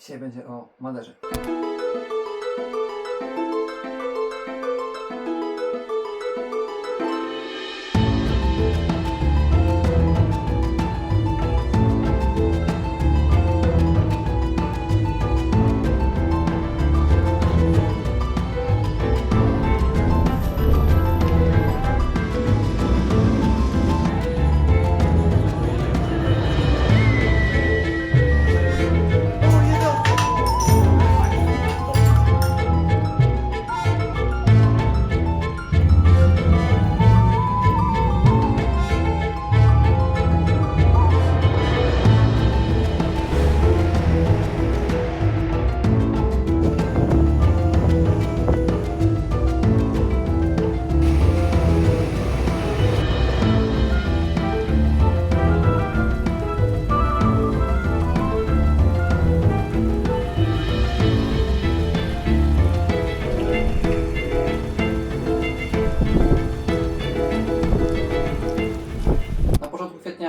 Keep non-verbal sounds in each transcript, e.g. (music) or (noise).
Dzisiaj będzie o Maderze.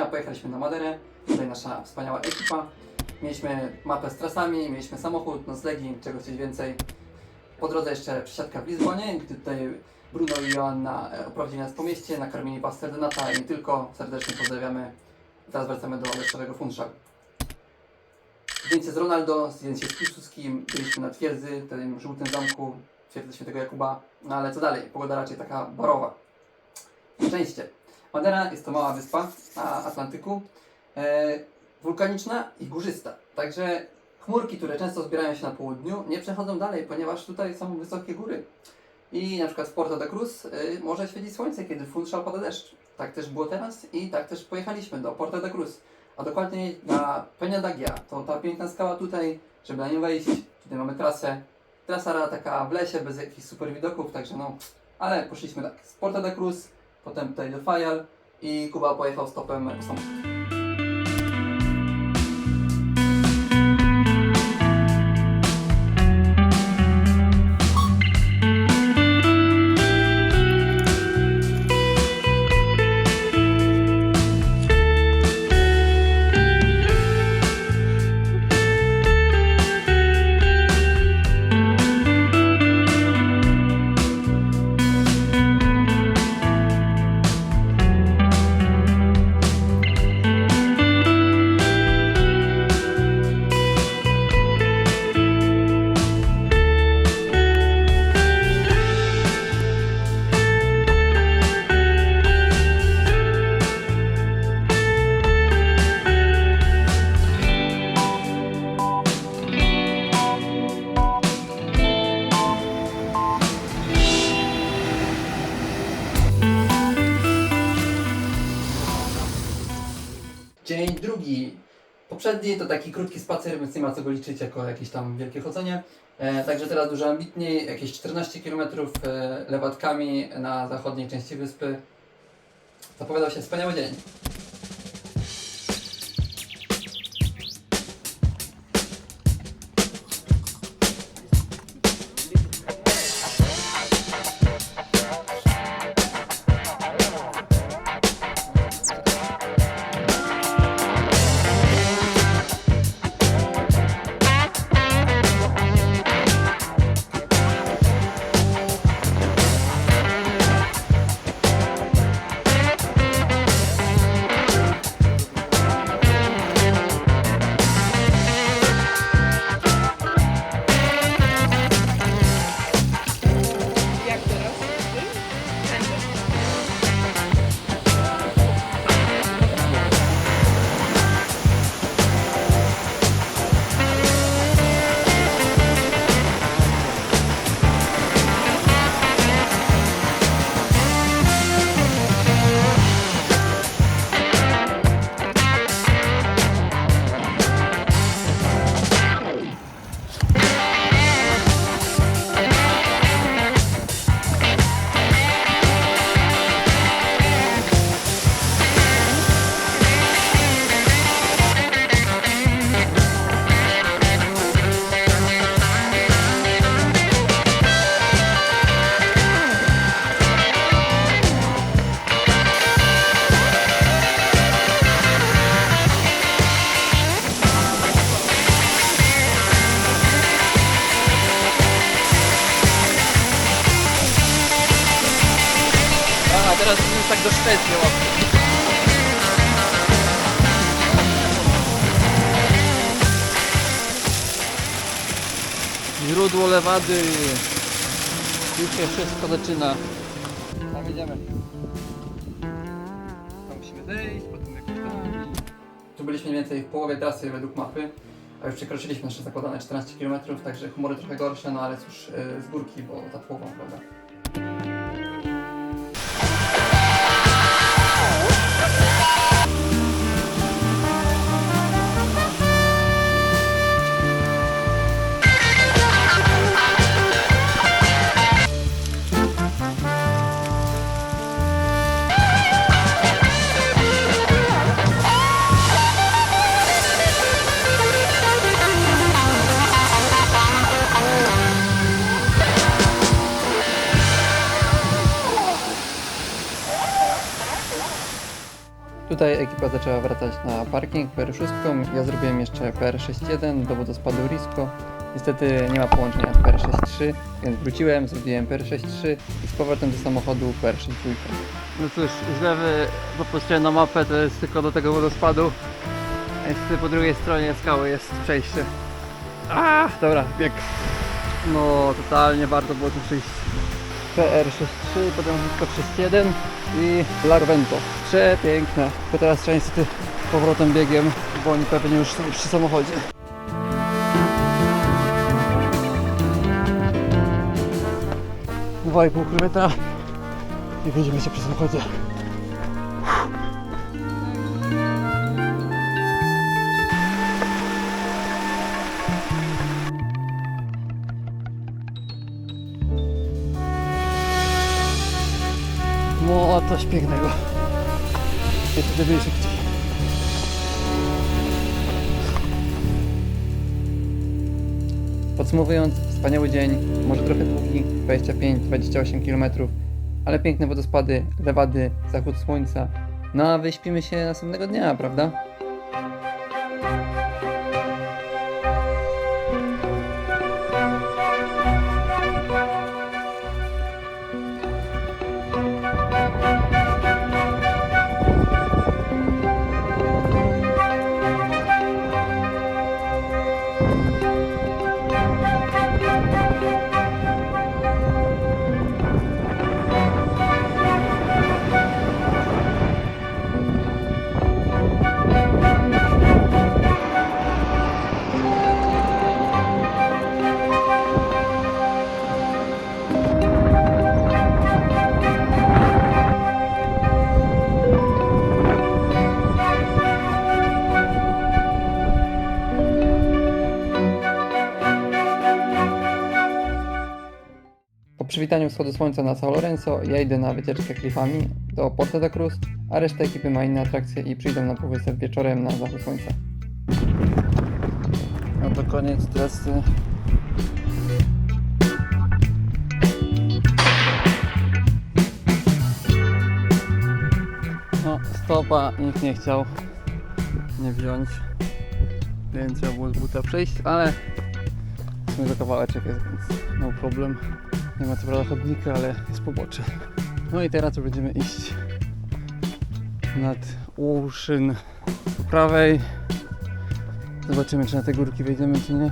Pojechaliśmy na Maderę. Tutaj nasza wspaniała ekipa. Mieliśmy mapę z trasami, mieliśmy samochód, noclegi, czegoś coś więcej. Po drodze jeszcze przesiadka w Lizbonie, gdy tutaj Bruno i Joanna e, oprowadzili nas po mieście, nakarmili pastel Donata i nie tylko. Serdecznie pozdrawiamy. Teraz wracamy do leszczowego Funchal. Zdjęcie z Ronaldo, zdjęcie z Piłsudskim, byliśmy na twierdzy, tym żółtym zamku, twierdzy świętego Jakuba. No ale co dalej? Pogoda raczej taka barowa. Szczęście. Madera jest to mała wyspa na Atlantyku, e, wulkaniczna i górzysta. Także chmurki, które często zbierają się na południu, nie przechodzą dalej, ponieważ tutaj są wysokie góry. I na przykład w Porto da Cruz y, może świecić słońce, kiedy Funchal pada deszcz. Tak też było teraz i tak też pojechaliśmy do Porto da Cruz. A dokładniej na Peña d'Agia. To ta piękna skała tutaj, żeby na nią wejść. Tutaj mamy trasę. Trasa taka w lesie, bez jakichś super widoków, także no. Ale poszliśmy tak, z Porto da Cruz, potem tutaj do Fayal i Kuba pojechał stopem po. Drugi. Poprzedni to taki krótki spacer, więc nie ma co go liczyć jako jakieś tam wielkie chodzenie. E, także teraz dużo ambitniej, jakieś 14 km e, lewatkami na zachodniej części wyspy. Zapowiadał się wspaniały dzień. Teraz już tak do Szwecji łapkę. Źródło lewady. Już się wszystko zaczyna. Tam idziemy. Tam musimy zejść, potem jakoś. Tu byliśmy mniej więcej w połowie trasy według mapy. A już przekroczyliśmy nasze zakładane 14 km, także humory trochę gorsze, no ale cóż, yy, z górki, bo ta połowa, prawda? Ekipa zaczęła wracać na parking PR6. Ja zrobiłem jeszcze PR61 do wodospadu Risco. Niestety nie ma połączenia z PR63, więc wróciłem, zrobiłem PR63 i z powrotem do samochodu PR62. No cóż, z lewy popatrzyłem na mapę, to jest tylko do tego wodospadu. Niestety po drugiej stronie skały jest przejście. A, dobra, bieg. No, totalnie warto było tu przyjść. PR63, potem Risco 61 i Larvento. Przepiękne. Tylko teraz trzeba niestety powrotem biegiem, bo oni pewnie już są przy samochodzie. Dwa i pół kilometra i widzimy się przy samochodzie. Coś pięknego. I wtedy byli szybciej. Podsumowując, wspaniały dzień, może trochę długi, 25-28 km, ale piękne wodospady, lewady, zachód słońca. No a wyśpimy się następnego dnia, prawda? Przywitaniu wschodu słońca na São Lourenço, ja idę na wycieczkę klifami do Porta da Cruz, a reszta ekipy ma inne atrakcje i przyjdą na półwysep wieczorem na zachód słońca. No to koniec trasy. No, stopa nikt nie chciał nie wziąć, więc trzeba było z buta przejść, ale w sumie to kawałeczek jest, więc no problem. Nie ma co prawda chodnika, ale jest pobocze. No i teraz będziemy iść nad Łuszyn po prawej. Zobaczymy, czy na te górki wejdziemy, czy nie.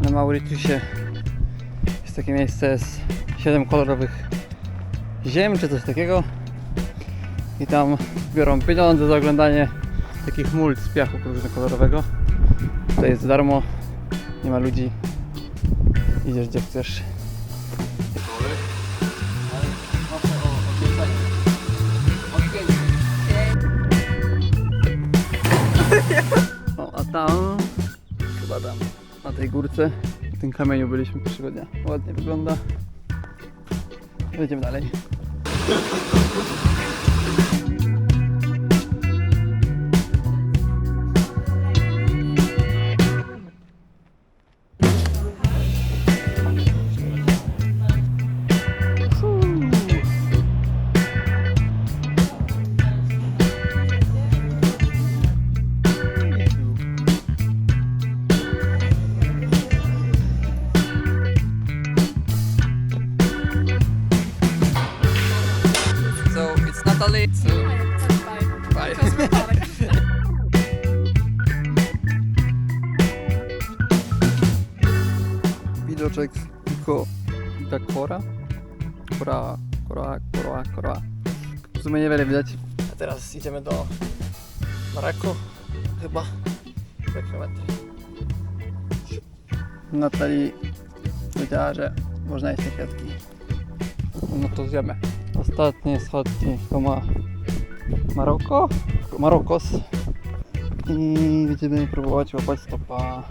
Na Mauritiusie jest takie miejsce z 7 kolorowych ziem, czy coś takiego. I tam biorą pieniądze za oglądanie takich mult z piachu różnokolorowego. Tutaj jest darmo, nie ma ludzi. Idziesz gdzie chcesz. (laughs) O, a tam, chyba tam, na tej górce, na tym kamieniu byliśmy pierwszego dnia. Ładnie wygląda. Jedziemy dalej. really. Bye. Bye. bye. Widoczek tylko ta kora. Kora, kora, kora, kora. W sumie niewiele widać. A teraz idziemy do Marako, chyba 2 km. Natalii powiedziała, że można jeść te. No to zjemy. Ostatnie schodki to ma Maroko. Marokos. I będziemy próbować łapać stopa.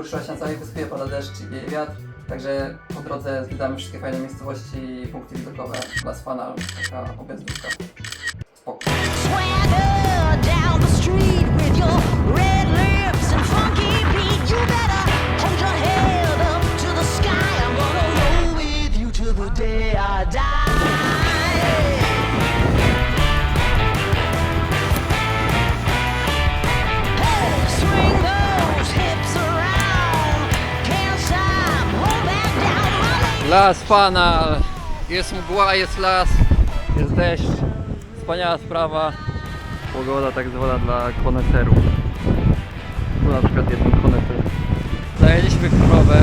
Pogorszyła się na całej wyspie, pada deszcz i wieje wiatr, także po drodze zwiedzamy wszystkie fajne miejscowości i punkty widokowe. Las Fanal, taka objazdówka. Las Fanal! Jest mgła, jest las, jest deszcz. Wspaniała sprawa. Pogoda tak zwana dla koneserów. Tu na przykład jest ten koneser. Zajęliśmy krowę,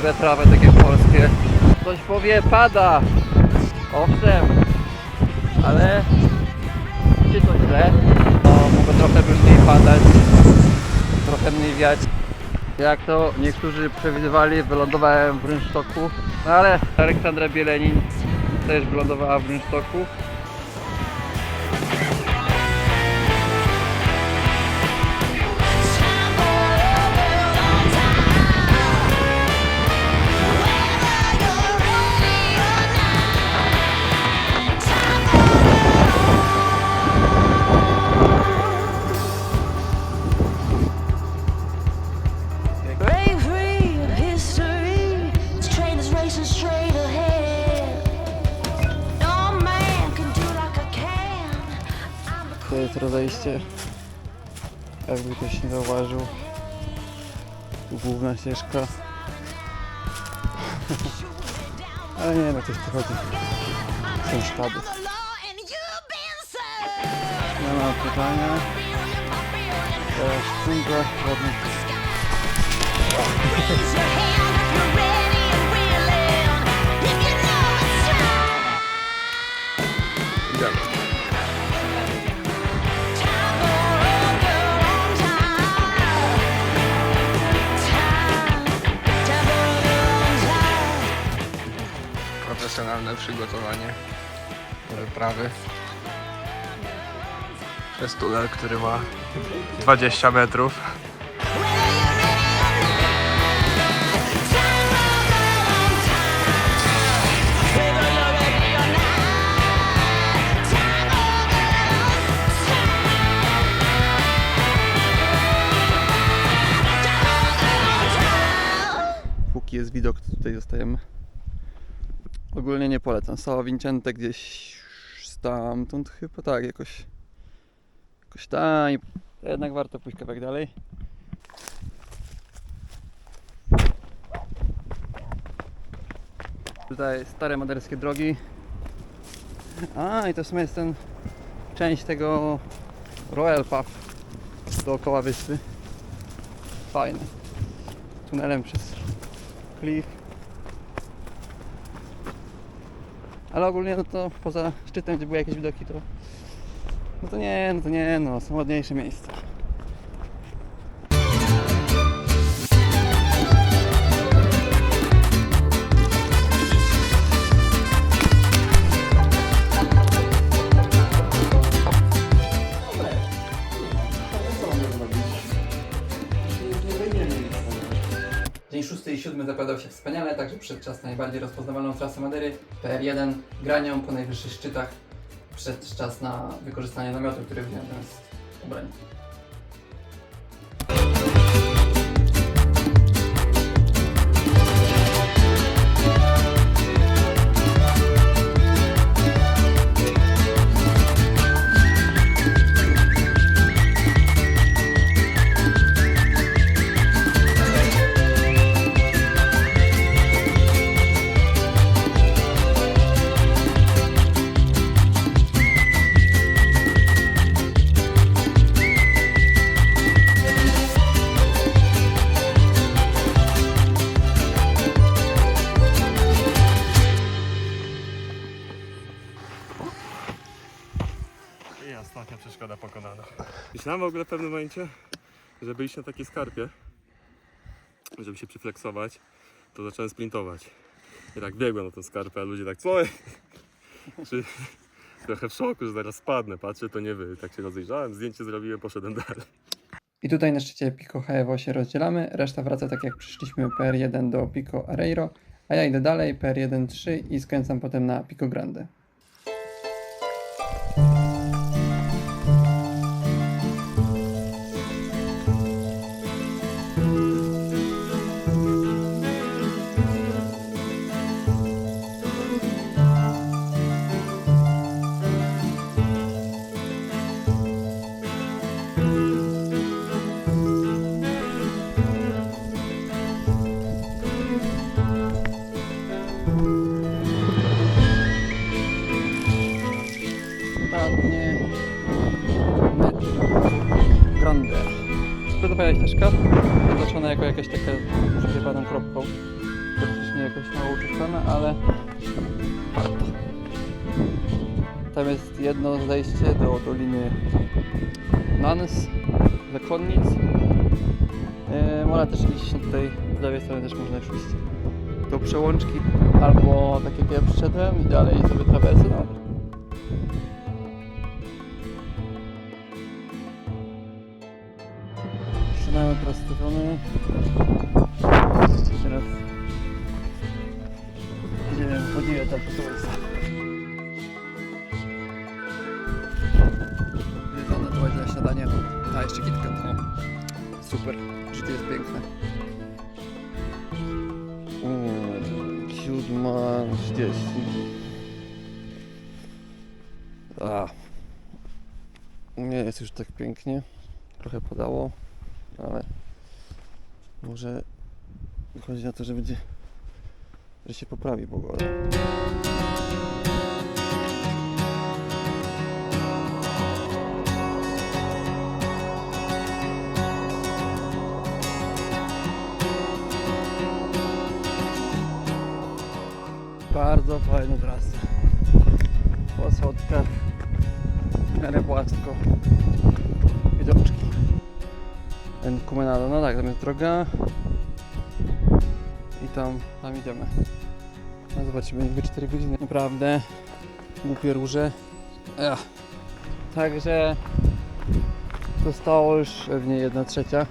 żre trawę takie polskie. Ktoś powie pada. Owszem, ale czy to źle? No, mogło trochę mniej padać, trochę mniej wiać. Jak to niektórzy przewidywali, wylądowałem w Rynsztoku, no ale Aleksandra Bielenin też wylądowała w Rynsztoku. Rozejście, jakby ktoś nie zauważył. Tu główna ścieżka. (laughs) Ale nie no, coś tu chodzi. Są sztaby. Nie ma pytania. Teraz szpulka, ładnie. Time. Time for a girl on time. Póki jest widok, tutaj zostajemy. Ogólnie nie polecam. Sała Vincente gdzieś stamtąd chyba, tak, jakoś jakoś tam. Jednak warto pójść kawałek dalej. Tutaj stare moderskie drogi. A, i to w sumie jest ten część tego Royal Path dookoła wyspy. Fajne. Tunelem przez klif. Ale ogólnie no to poza szczytem, gdzie były jakieś widoki, to no to nie, no to nie, no są ładniejsze miejsca. Na najbardziej rozpoznawalną trasę Madery, PR1, granią po najwyższych szczytach, przed czas na wykorzystanie namiotu, który wziąłem zamiast obręczy. Ja w ogóle w pewnym momencie, żeby iść na takie skarpie, żeby się przyfleksować, to zacząłem sprintować. I tak biegłem na tą skarpę, a ludzie tak, co? (laughs) Trochę w szoku, że zaraz spadnę, patrzę, to nie wy. Tak się rozejrzałem, zdjęcie zrobiłem, poszedłem dalej. I tutaj na szczycie Pico Haewo się rozdzielamy, reszta wraca tak jak przyszliśmy PR1 do Pico Areiro, a ja idę dalej, PR1 3 i skręcam potem na Pico Grande. Ścieżka, oznaczona jako jakaś taka z wyrywaną kropką. Praktycznie jakoś mało uczyszczona, ale. Tam jest jedno zejście do doliny Nans, zakonnic. Yy, można też iść tutaj, z lewej strony też można już iść do przełączki, albo tak jak ja przyszedłem i dalej sobie trawersy. No, Tej strony. Teraz idziemy podziwiać tam słońce. Jedzone to będzie na śniadanie. A jeszcze kitka. No. Super. Życie jest piękne. Mm, Siódma trzydzieści. A. Nie jest już tak pięknie. Trochę padało ale może chodzi na to, że będzie, że się poprawi pogoda. Bardzo fajna trasa. Po schodkach, w miarę płasko. Widoczki. Encumenado. No tak, tam jest droga. I tam, tam idziemy. No zobaczymy, niby 4 godziny. Naprawdę. Głupie róże. Ech. Także zostało już pewnie 1 trzecia.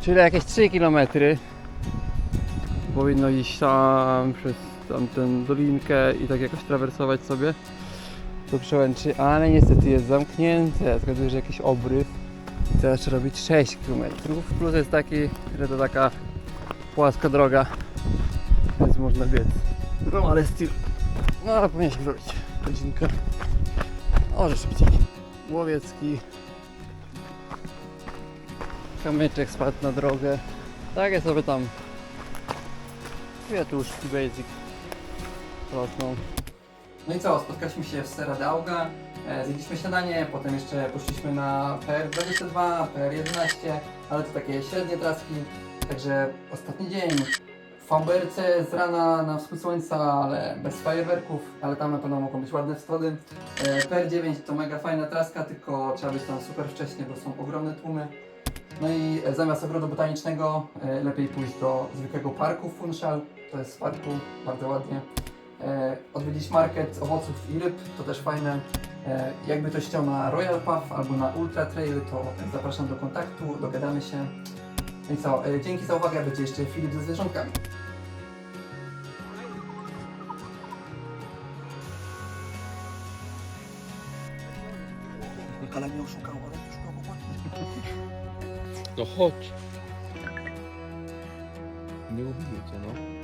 Czyli jakieś 3 km. Powinno iść tam przez tamtą dolinkę i tak jakoś trawersować sobie do przełęczy, ale niestety jest zamknięte. Zgaduję, że jakiś obryw. Teraz robić 6 km. Plus jest taki, że to taka płaska droga, więc można biec. No ale styl. No ale powinien się zrobić godzinkę. Może szybciej. Łowiecki. Kamyczek spadł na drogę. Takie sobie tam kwiatuszki basic rosną. No i co, spotkaliśmy się w Serra d'Auga, zjedliśmy śniadanie, potem jeszcze poszliśmy na PR22, PR11, ale to takie średnie traski, także ostatni dzień w Famberce z rana na wschód słońca, ale bez fajerwerków, ale tam na pewno mogą być ładne wschody. E, PR9 to mega fajna traska, tylko trzeba być tam super wcześnie, bo są ogromne tłumy. No i e, zamiast ogrodu botanicznego e, lepiej pójść do zwykłego parku Funchal, to jest parku, bardzo ładnie e, odwiedzić market owoców i ryb, to też fajne. E, jakby ktoś chciał na Royal Path albo na Ultra Trail, to zapraszam do kontaktu, dogadamy się. No i co, e, dzięki za uwagę, będzie jeszcze Filip ze zwierzątkami. Ale mnie oszukał, ale mnie oszukał, No chodź. Nie ubiję cię, no.